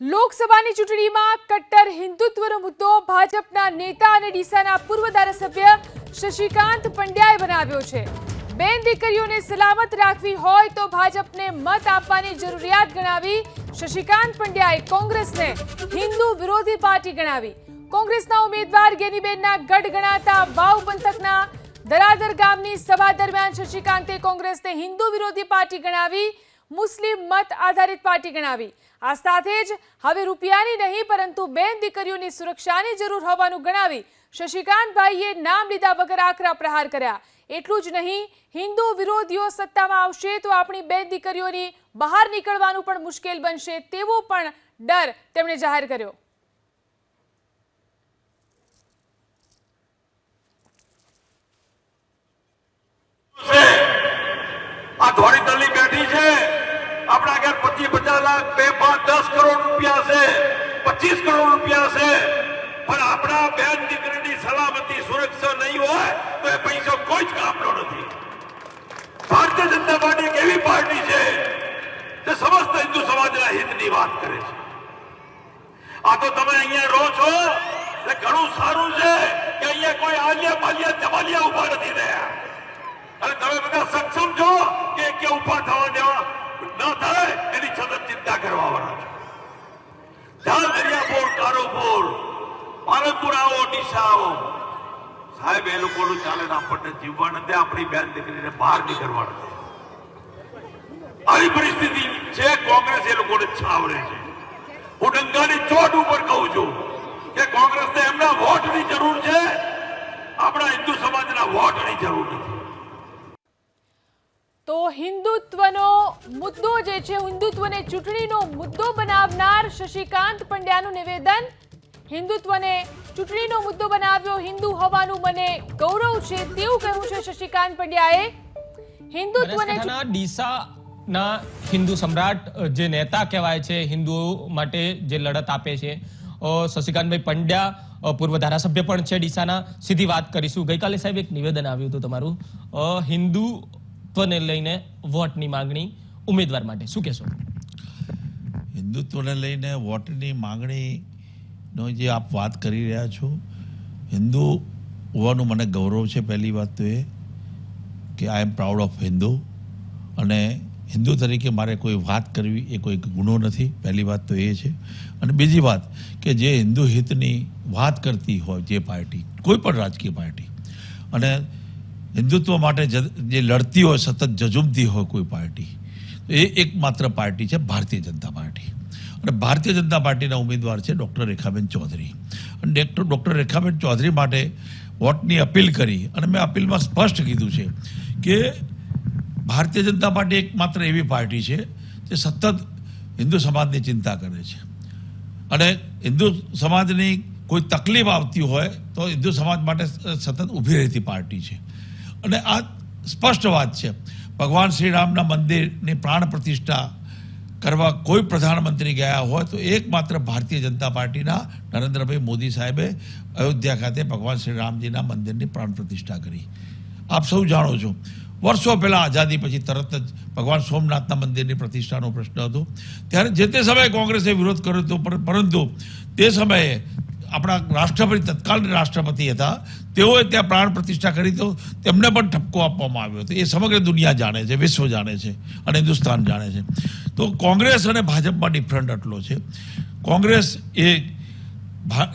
લોકસભાની ચૂંટણીમાં કટ્ટર હિન્દુત્વનો મુદ્દો ભાજપના નેતા અને ડીસાના પૂર્વ ધારાસભ્ય શશિકાંત પંડ્યાએ બનાવ્યો છે. બેન દીકરીઓને સલામત રાખવી હોય તો ભાજપને મત આપવાની જરૂરિયાત ગણાવી શશિકાંત પંડ્યાએ કોંગ્રેસને હિન્દુ વિરોધી પાર્ટી ગણાવી. કોંગ્રેસના ઉમેદવાર ગેનીબેનના ગઢ ગણાતા વાવ પંથકના દરાદર ગામની સભા દરમિયાન શશિકાંતે કોંગ્રેસને હિન્દુ વિરોધી પાર્ટી ગણાવી મુસ્લિમ મત આધારિત પાર્ટી ગણાવી. આ સાથે જ હવે રૂપિયાની નહીં, પરંતુ બેન દીકરીઓની સુરક્ષાની જરૂર હોવાનું ગણાવી શશિકાંતભાઈએ નામ લીધા વગર આકરા પ્રહાર કર્યા. એટલું જ નહીં, હિન્દુ વિરોધીઓ સત્તામાં આવશે તો આપણી બેન દીકરીઓની બહાર નીકળવાનું પણ મુશ્કેલ બનશે તેવો પણ ડર તેમણે જાહેર કર્યો. આ આપણા ઘેર પચીસ પચાસ લાખ બે પાંચ દસ કરોડ રૂપિયા છે પચીસ કરોડ રૂપિયા છે પણ આપણા બેન દીકરીની સલામતી સુરક્ષા નહીં હોય તો એ પૈસો કોઈ જ કામનો નથી ભારતીય જનતા પાર્ટી એક એવી પાર્ટી છે જે સમસ્ત હિન્દુ સમાજના હિતની વાત કરે છે આ તો તમે અહીંયા રહો છો એટલે ઘણું સારું છે કે અહીંયા કોઈ આલિયા પાલિયા જમાલિયા ઊભા નથી રહ્યા અને તમે બધા સક્ષમ છો કે કે ઊભા થવા દેવા ન થાય એની સતત ચિંતા કરવા વાળા છે. ઢાલ દરિયાપુર કારોપુર પાલનપુર આવો ડીસા આવો સાહેબ, એ લોકોનું ચાલે આપણને જીવવા નથી, આપણી બેન દીકરીને બહાર નીકળવા નથી આવી પરિસ્થિતિ છે, કોંગ્રેસ એ લોકોને છાવરે છે. હું ડંગાની ચોટ ઉપર કહું છું કે કોંગ્રેસને એમના વોટની જરૂર છે. આપણા હિન્દુ સમાજના વોટની જરૂર નથી. તો હિન્દુત્વનો મુદ્દો જે છે હિન્દુત્વને ચૂંટણીનો મુદ્દો બનાવનાર શશિકાંત પંડ્યાનું નિવેદન. હિન્દુત્વને ચૂંટણીનો મુદ્દો બનાવ્યો હિન્દુ હોવાનું મને ગૌરવ છે તેવું કહ્યું છે શશિકાંત પંડ્યાએ. હિન્દુત્વને ડીસા ના હિન્દુ સમ્રાટ જે નેતા કહેવાય છે હિન્દુઓ માટે જે લડત આપે છે શશિકાંતભાઈ પંડ્યા પૂર્વ ધારાસભ્ય પણ છે ડીસાના. સીધી વાત કરીશું. ગઈકાલે સાહેબ એક નિવેદન આવ્યું હતું તમારું. અ, હિન્દુત્વને લઈને વોટની માંગણી ઉમેદવાર માટે. શું કહેશો? હિન્દુત્વને લઈને વોટની માંગણીનો જે આપ વાત કરી રહ્યા છો, હિન્દુ હોવાનું મને ગૌરવ છે પહેલી વાત તો એ કે I am proud of Hindu. અને હિન્દુ તરીકે મારે કોઈ વાત કરવી એ કોઈ ગુનો નથી, પહેલી વાત તો એ છે. અને બીજી વાત કે જે હિન્દુ હિતની વાત કરતી હોય જે પાર્ટી, કોઈ પણ રાજકીય પાર્ટી, અને હિન્દુત્વ માટે જ- લડતી હોય, સતત જજુમતી હોય કોઈ પાર્ટી એ એકમાત્ર પાર્ટી છે ભારતીય જનતા પાર્ટી. અને ભારતીય જનતા પાર્ટીના ઉમેદવાર છે ડૉક્ટર રેખાબેન ચૌધરી. અને ડૉક્ટર ડૉક્ટર રેખાબેન ચૌધરી માટે વોટની અપીલ કરી અને મેં અપીલમાં સ્પષ્ટ કીધું છે કે ભારતીય જનતા પાર્ટી એકમાત્ર એવી પાર્ટી છે જે સતત હિન્દુ સમાજની ચિંતા કરે છે. અને હિન્દુ સમાજની કોઈ તકલીફ આવતી હોય તો હિન્દુ સમાજ માટે સતત ઊભી રહેતી પાર્ટી છે. અને આ સ્પષ્ટ વાત છે. ભગવાન શ્રી રામના મંદિરની પ્રાણ પ્રતિષ્ઠા કરવા કોઈ પ્રધાનમંત્રી ગયા હોય તો એકમાત્ર ભારતીય જનતા પાર્ટીના નરેન્દ્રભાઈ મોદી સાહેબે અયોધ્યા ખાતે ભગવાન શ્રી રામજીના મંદિરની પ્રાણ પ્રતિષ્ઠા કરી. આપ સૌ જાણો છો. વર્ષો પહેલાં આઝાદી પછી તરત જ ભગવાન સોમનાથના મંદિરની પ્રતિષ્ઠાનો પ્રશ્ન હતો. ત્યારે જે તે સમયે કોંગ્રેસે વિરોધ કર્યો હતો, પર- પરંતુ તે સમયે આપણા રાષ્ટ્રપતિ, તત્કાલીન રાષ્ટ્રપતિ હતા, તેઓએ ત્યાં પ્રાણ પ્રતિષ્ઠા કરી તો તેમને પણ ઠપકો આપવામાં આવ્યો હતો. એ સમગ્ર દુનિયા જાણે છે, વિશ્વ જાણે છે અને હિન્દુસ્તાન જાણે છે. તો કોંગ્રેસ અને ભાજપમાં ડિફરન્ટ આટલો છે. કોંગ્રેસ એ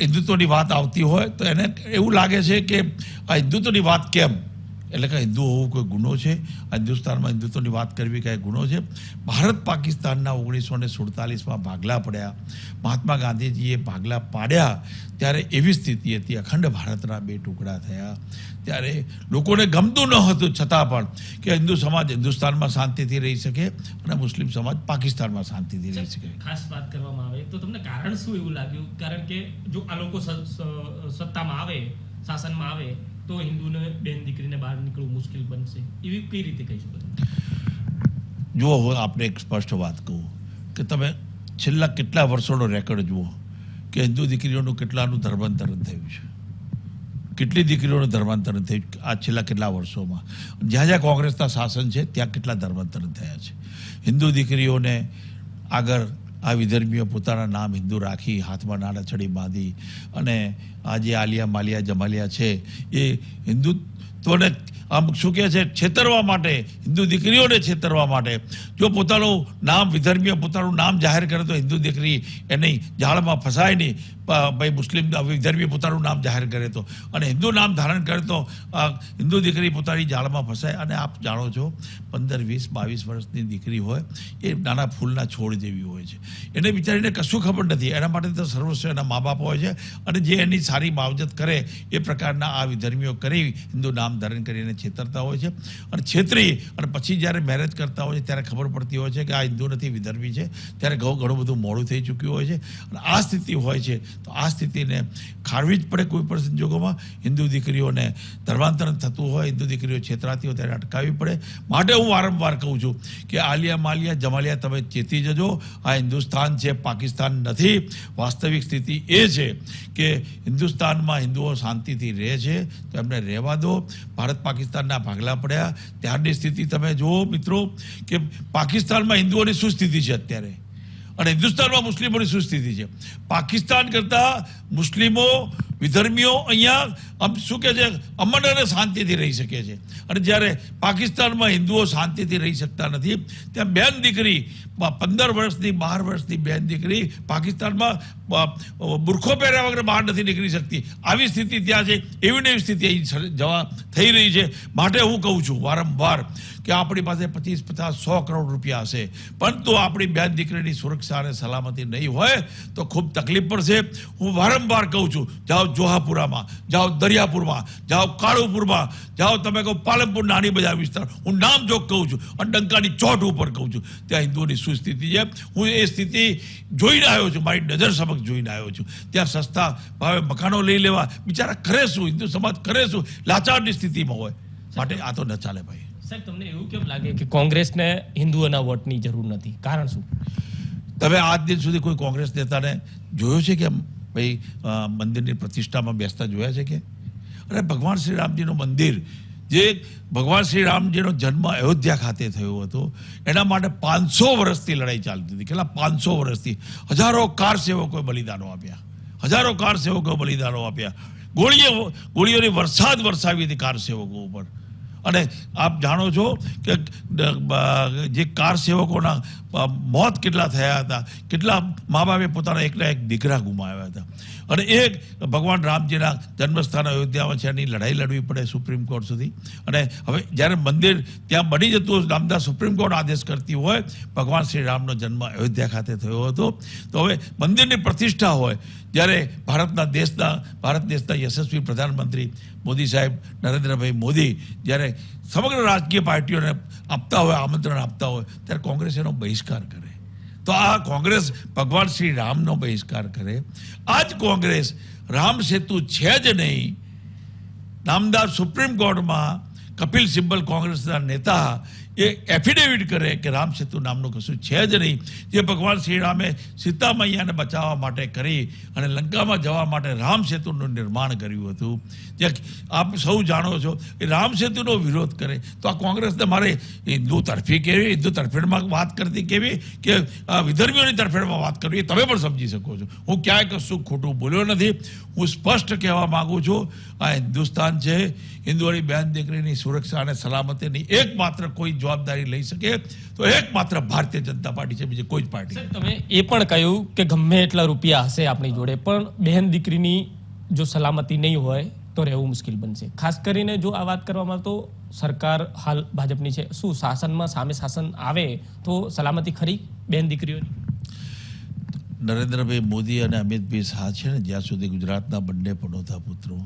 હિન્દુત્વની વાત આવતી હોય તો એને એવું લાગે છે કે આ હિન્દુત્વની વાત કેમ એટલે કે હિન્દુ હોવું કોઈ ગુનો છે? હિન્દુસ્તાનમાં હિન્દુત્વની વાત કરવી કાંઈ ગુનો છે? ભારત પાકિસ્તાનના ઓગણીસો ને સુડતાલીસમાં ભાગલા પડ્યા. મહાત્મા ગાંધીજીએ ભાગલા પાડ્યા ત્યારે એવી સ્થિતિ હતી, અખંડ ભારતના બે ટુકડા થયા. ત્યારે લોકોને ગમતું ન હતું છતાં પણ કે હિન્દુ સમાજ હિન્દુસ્તાનમાં શાંતિથી રહી શકે અને મુસ્લિમ સમાજ પાકિસ્તાનમાં શાંતિથી રહી શકે. ખાસ વાત કરવામાં આવે તો તમને કારણ શું એવું લાગ્યું? કારણ કે જો આ લોકો સત્તામાં આવે, શાસનમાં આવે તો હિન્દુને બેન દીકરીને બહાર નીકળવું મુશ્કેલ બનશે. એવી કઈ રીતે કહી શકો જુઓ હું આપને એક સ્પષ્ટ વાત કહું કે તમે છેલ્લા કેટલા વર્ષોનો રેકોર્ડ જુઓ કે હિન્દુ દીકરીઓનું કેટલાનું ધર્માંતરણ થયું છે. કેટલી દીકરીઓનું ધર્માંતરણ થયું આ છેલ્લા કેટલા વર્ષોમાં? જ્યાં જ્યાં કોંગ્રેસના શાસન છે, ત્યાં કેટલા ધર્માંતરણ થયા છે? હિન્દુ દીકરીઓને આગળ આ વિદર્ભીઓ પોતાના નામ હિન્દુ રાખી હાથમાં નાના છડી બાંધી અને આ જે આલિયા માલિયા જમાલિયા છે, એ હિન્દુત્વને આમ શું કહે છે, છેતરવા માટે, હિન્દુ દીકરીઓને છેતરવા માટે. જો પોતાનું નામ, વિધર્મીઓ પોતાનું નામ જાહેર કરે તો હિન્દુ દીકરી એની જાળમાં ફસાય નહીં. ભાઈ મુસ્લિમ વિધર્મી પોતાનું નામ જાહેર કરે તો. અને હિન્દુ નામ ધારણ કરે તો હિન્દુ દીકરી પોતાની જાળમાં ફસાય. અને આપ જાણો છો, પંદર, વીસ, બાવીસ વર્ષની દીકરી હોય, એ નાના ફૂલના છોડ જેવી હોય છે. એને બિચારીને કશું ખબર નથી. એના માટે તો સર્વસ્વ એના મા બાપ હોય છે. અને જે એની સારી માવજત કરે, એ પ્રકારના આ વિધર્મીઓ કરી હિન્દુ નામ ધારણ કરીને છેતરતા હોય છે. અને છેતરી, અને પછી જ્યારે મેરેજ કરતા હોય છે, ત્યારે ખબર પડતી હોય છે કે આ હિન્દુ નથી, વિધર્મી છે. ત્યારે ઘણું બધું મોડું થઈ ચૂક્યું હોય છે. અને આ સ્થિતિ હોય છે. તો આ સ્થિતિને ખાળવી જ પડે કોઈ પણ સંજોગોમાં. હિન્દુ દીકરીઓને ધર્માંતરણ થતું હોય, હિન્દુ દીકરીઓ છેતરાતી હોય ત્યારે અટકાવવી પડે. માટે હું વારંવાર કહું છું કે આલિયા માલિયા, જમાલિયા તમે ચેતી જજો. આ હિન્દુસ્તાન છે, પાકિસ્તાન નથી. વાસ્તવિક સ્થિતિ એ છે કે હિન્દુસ્તાનમાં હિન્દુઓ શાંતિથી રહે છે, તો એમને રહેવા દો. ભારત પાકિસ્તાનના ભાગલા પડ્યા. ત્યારની સ્થિતિ તમે જુઓ મિત્રો, કે પાકિસ્તાનમાં હિન્દુઓની શું સ્થિતિ છે અત્યારે? અને હિન્દુસ્તાનમાં મુસ્લિમોની શું સ્થિતિ છે. પાકિસ્તાન કરતા મુસ્લિમો વિધર્મીઓ અહીંયા શું કહે છે? અમન અને શાંતિથી રહી શકે છે. અને જ્યારે પાકિસ્તાનમાં હિન્દુઓ શાંતિથી રહી શકતા નથી, ત્યાં બેન દીકરી પંદર વર્ષની, બાર વર્ષની બેન દીકરી પાકિસ્તાનમાં બુરખો પહેર્યા વગર બહાર નથી નીકળી શકતી. આવી સ્થિતિ ત્યાં છે. એવી ને એવી સ્થિતિ અહીં જવા, થઈ રહી છે. માટે હું કહું છું વારંવાર કે આપણી પાસે પચીસ, પચાસ, સો કરોડ રૂપિયા હશે. પરંતુ આપણી બેન દીકરીની સુરક્ષા અને સલામતી નહીં હોય, તો ખૂબ તકલીફ પડશે. હું વારંવાર કહું છું, જાઓ જોહાપુરામાં, જાઓ દરિયાપુરમાં જાઓ કાળુપુરમાં જાઓ તમે કહો પાલનપુર નાની બજાર વિસ્તાર. હું નામ જોગ કહું છું અને ડંકાની ચોટ ઉપર કહું છું. ત્યાં હિન્દુઓની શું સ્થિતિ છે? હું એ સ્થિતિ જોઈને આવ્યો છું મારી નજર સમક્ષ જોઈને આવ્યો છું. ત્યાં સસ્તા ભાવે મકાનો લઈ લેવા. બિચારા કરે શું? હિન્દુ સમાજ કરે શું? લાચારની સ્થિતિમાં હોય. માટે આ તો ન ચાલે ભાઈ. સાહેબ તમને એવું કેમ લાગે કે કોંગ્રેસને હિન્દુઓના વોટની જરૂર નથી? કારણ શું? તમે આજ દિન સુધી કોઈ કોંગ્રેસ નેતાને જોયો છે કે ભાઈ મંદિરની પ્રતિષ્ઠામાં બેસતા જોયા છે કે? અરે ભગવાન શ્રી રામજીનું મંદિર, જે ભગવાન શ્રી રામજીનો જન્મ અયોધ્યા ખાતે થયો હતો, એના માટે પાંચસો વર્ષથી લડાઈ ચાલતી હતી. કેટલા? પાંચસો વર્ષથી. હજારો કાર સેવકોએ બલિદાનો આપ્યા. હજારો કાર સેવકોએ બલિદાનો આપ્યા. ગોળીઓ, ગોળીઓની વરસાદ વરસાવી હતી કાર સેવકો ઉપર. અને આપ જાણો છો કે જે કાર સેવકોના મોત કેટલા થયા હતા? કેટલા મા બાપે પોતાના એકના એક દીકરા ગુમાવ્યા હતા? અને એ ભગવાન રામજીના જન્મસ્થાન અયોધ્યામાં છે એની લડાઈ લડવી પડે સુપ્રીમ કોર્ટ સુધી. અને હવે જ્યારે મંદિર ત્યાં બની જતું હોય, નામદાર સુપ્રીમ કોર્ટ આદેશ કરતી હોય ભગવાન શ્રી રામનો જન્મ અયોધ્યા ખાતે થયો હતો. તો હવે મંદિરની પ્રતિષ્ઠા હોય જ્યારે ભારતના દેશના ભારત દેશના યશસ્વી પ્રધાનમંત્રી મોદી સાહેબ નરેન્દ્રભાઈ મોદી જ્યારે સમગ્ર રાજકીય પાર્ટીઓને આપતા હોય આમંત્રણ આપતા હોય ત્યારે કોંગ્રેસ એનો બહિષ્કાર કરે. તો આ કોંગ્રેસ ભગવાન શ્રી રામનો બહિષ્કાર કરે. આ જ કોંગ્રેસ રામ સેતુ છે જ નહીં. નામદાર સુપ્રીમ કોર્ટમાં કપિલ સિબ્બલ કોંગ્રેસના નેતા એ એફિડેવિટ કરે કે રામ સેતુ નામનું કશું છે જ નહીં. જે ભગવાન શ્રી રામે સીતા મૈયાને બચાવવા માટે કરી અને લંકામાં જવા માટે રામ સેતુનું નિર્માણ કર્યું હતું. જે આપ સૌ જાણો છો એ રામ સેતુનો વિરોધ કરે. તો આ કોંગ્રેસને મારે હિન્દુ તરફી કેવી, હિન્દુ તરફેણમાં વાત કરતી કેવી કે વિધર્મીઓની તરફેણમાં વાત કરવી એ તમે પણ સમજી શકો છો. હું ક્યાંય કશું ખોટું બોલ્યો નથી. હું સ્પષ્ટ કહેવા માગું છું, આ હિન્દુસ્તાન છે. હિન્દુવાળી બેન દીકરીની સુરક્ષા અને સલામતીની એકમાત્ર કોઈ જવાબદારી લઈ શકે. તો એકમાત્ર ભારતીય જનતા પાર્ટી છે બીજી કોઈ જ પાર્ટી તમે એ પણ કહ્યું કે ગમે એટલા રૂપિયા હશે આપણી જોડે પણ બહેન દીકરીની જો સલામતી નહીં હોય તો રહેવું મુશ્કેલ બનશે. ખાસ કરીને જો આ વાત કરવામાં તો સરકાર હાલ ભાજપની છે. શું શાસનમાં સામે શાસન આવે તો સલામતી ખરી બેન દીકરીઓની? નરેન્દ્રભાઈ મોદી અને અમિતભાઈ શાહ છે ને જ્યાં સુધી ગુજરાતના બંને પનોતા પુત્રો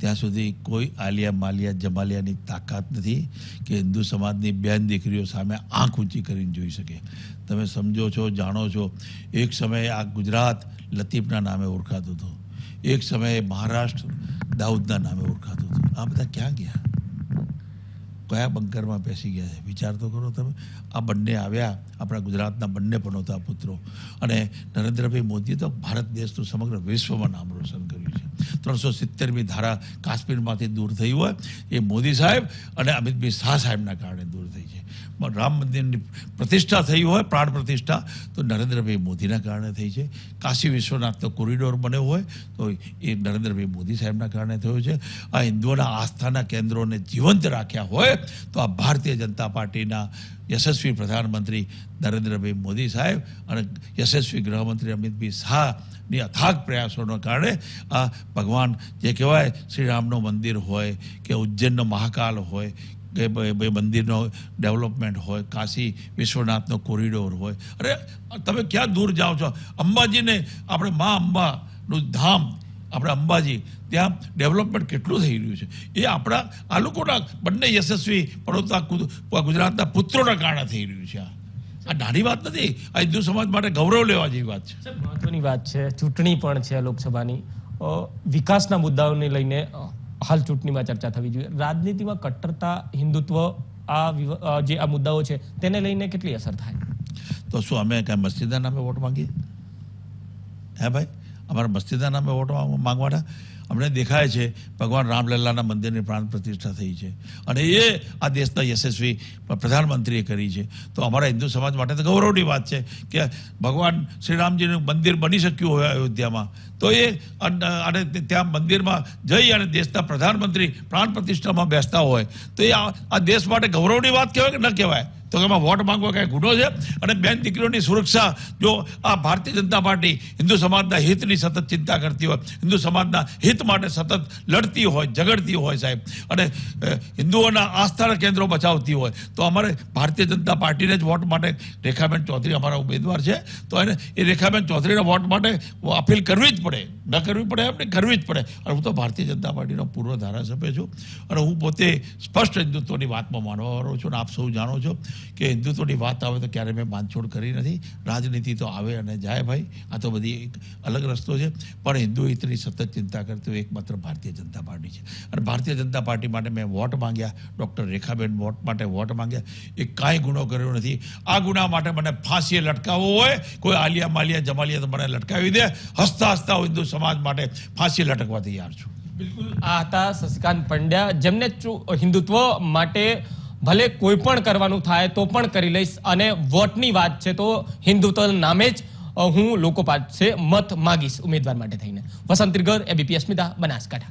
ત્યાં સુધી કોઈ આલિયા માલિયા જમાલિયાની તાકાત નથી કે હિન્દુ સમાજની બેન દીકરીઓ સામે આંખ ઊંચી કરીને જોઈ શકે. તમે સમજો છો, જાણો છો, એક સમયે આ ગુજરાત લતીફના નામે ઓળખાતું હતું. એક સમયે મહારાષ્ટ્ર દાઉદના નામે ઓળખાતું હતું. આ બધા ક્યાં ગયા? કયા બંકરમાં બેસી ગયા છે? વિચાર તો કરો તમે. આ બંને આવ્યા, આપણા ગુજરાતના બંને પનોતા પુત્રો. અને નરેન્દ્રભાઈ મોદીએ તો ભારત દેશનું સમગ્ર વિશ્વમાં નામ રોશન કર્યું. ત્રણસો સિત્તેરમી ધારા કાશ્મીરમાંથી દૂર થઈ હોય એ મોદી સાહેબ અને અમિતભાઈ શાહ સાહેબના કારણે દૂર થઈ છે. રામ મંદિરની પ્રતિષ્ઠા થઈ હોય, પ્રાણ પ્રતિષ્ઠા, તો નરેન્દ્રભાઈ મોદીના કારણે થઈ છે. કાશી વિશ્વનાથનો કોરિડોર બન્યો હોય, તો એ નરેન્દ્રભાઈ મોદી સાહેબના કારણે થયો છે. આ હિન્દુઓના આસ્થાના કેન્દ્રોને જીવંત રાખ્યા હોય, તો આ ભારતીય જનતા પાર્ટીના યશસ્વી પ્રધાનમંત્રી નરેન્દ્રભાઈ મોદી સાહેબ અને યશસ્વી ગૃહમંત્રી અમિતભાઈ શાહની અથાગ પ્રયાસોના કારણે આ ભગવાન જે કહેવાય, શ્રીરામનું મંદિર હોય કે ઉજ્જૈનનો મહાકાલ હોય કે ભાઈ મંદિરનો ડેવલપમેન્ટ હોય, કાશી વિશ્વનાથનો કોરિડોર હોય. અરે, તમે ક્યાં દૂર જાઓ છો? અંબાજીને આપણે મા અંબાનું ધામ, આપણે અંબાજી, ત્યાં ડેવલપમેન્ટ કેટલું થઈ રહ્યું છે? એ આપણા, આ લોકોના બંને યશસ્વી પડોતા ગુજરાતના પુત્રોના કારણે થઈ રહ્યું છે આ. આ નાની વાત નથી, આ હિન્દુ સમાજ માટે ગૌરવ લેવા જેવી વાત છે. મહત્વની વાત છે, ચૂંટણી પણ છે લોકસભાની. વિકાસના મુદ્દાઓને લઈને હાલ ચૂંટણીમાં ચર્ચા થવી જોઈએ. રાજનીતિમાં કટ્ટરતા, હિન્દુત્વ, આ જે આ મુદ્દાઓ છે, તેને લઈને કેટલી અસર થાય? તો શું અમે કાંઈ મસ્જિદના નામે વોટ માંગીએ? હે ભાઈ? અમારે મસ્જિદના નામે વોટ માંગવાના? અમને દેખાય છે, ભગવાન રામલલ્લાના મંદિરની પ્રાણ પ્રતિષ્ઠા થઈ છે. અને એ આ દેશના યશસ્વી પ્રધાનમંત્રીએ કરી છે. તો અમારા હિન્દુ સમાજ માટે તો ગૌરવની વાત છે કે ભગવાન શ્રીરામજીનું મંદિર બની શક્યું હોય અયોધ્યામાં. તો એ અને ત્યાં મંદિરમાં જઈ અને દેશના પ્રધાનમંત્રી પ્રાણ પ્રતિષ્ઠામાં બેસતા હોય. તો એ આ દેશ માટે ગૌરવની વાત કહેવાય કે ન કહેવાય? તો એમાં વોટ માંગવા કાંઈ ગુનો છે? અને બેન દીકરીઓની સુરક્ષા જો આ ભારતીય જનતા પાર્ટી હિન્દુ સમાજના હિતની સતત ચિંતા કરતી હોય, હિન્દુ સમાજના હિત માટે સતત લડતી હોય, ઝઘડતી હોય સાહેબ. અને હિન્દુઓના આસ્થાના કેન્દ્રો બચાવતી હોય. તો અમારે ભારતીય જનતા પાર્ટીને જ વોટ માટે રેખાબેન ચૌધરી અમારા ઉમેદવાર છે. તો એને, એ રેખાબેન ચૌધરીના વોટ માટે અપીલ કરવી જ પડે. ન કરવી પડે એમને કરવી જ પડે. અને હું તો ભારતીય જનતા પાર્ટીનો પૂર્વ ધારાસભ્ય છું. અને હું પોતે સ્પષ્ટ હિન્દુત્વની વાતમાં માનવાવાળો છું. અને આપ સૌ જાણો છો કે હિન્દુત્વની વાત આવે તો ક્યારેય મેં બાંધછોડ કરી નથી. રાજનીતિ તો આવે અને જાય ભાઈ. આ તો બધી એક અલગ રસ્તો છે. પણ હિન્દુ હિતની સતત ચિંતા કરતી હોય એકમાત્ર ભારતીય જનતા પાર્ટી છે. અને ભારતીય જનતા પાર્ટી માટે મેં વોટ માંગ્યા. ડૉક્ટર રેખાબેન વોટ માટે વોટ માંગ્યા. એ કાંઈ ગુનો કર્યો નથી. આ ગુના માટે મને ફાંસીએ લટકાવવો હોય. કોઈ આલિયા માલિયા જમાલિયા તો મને લટકાવી દે. હસતા હસતા હિન્દુ સમાજ માટે ફાંસી લટકવા તૈયાર છું. બિલકુલ. આ હતા શશિકાંત પંડ્યા. જેમને હિન્દુત્વ માટે ભલે કોઈ પણ કરવાનું થાય તો પણ કરી લઈશ. અને વોટની વાત છે તો હિન્દુત્વ નામે જ હું લોકો પાસે મત માગીશ ઉમેદવાર માટે થઈને. વસંત ત્રિગર એબીપી અસ્મિતા બનાસકાંઠા.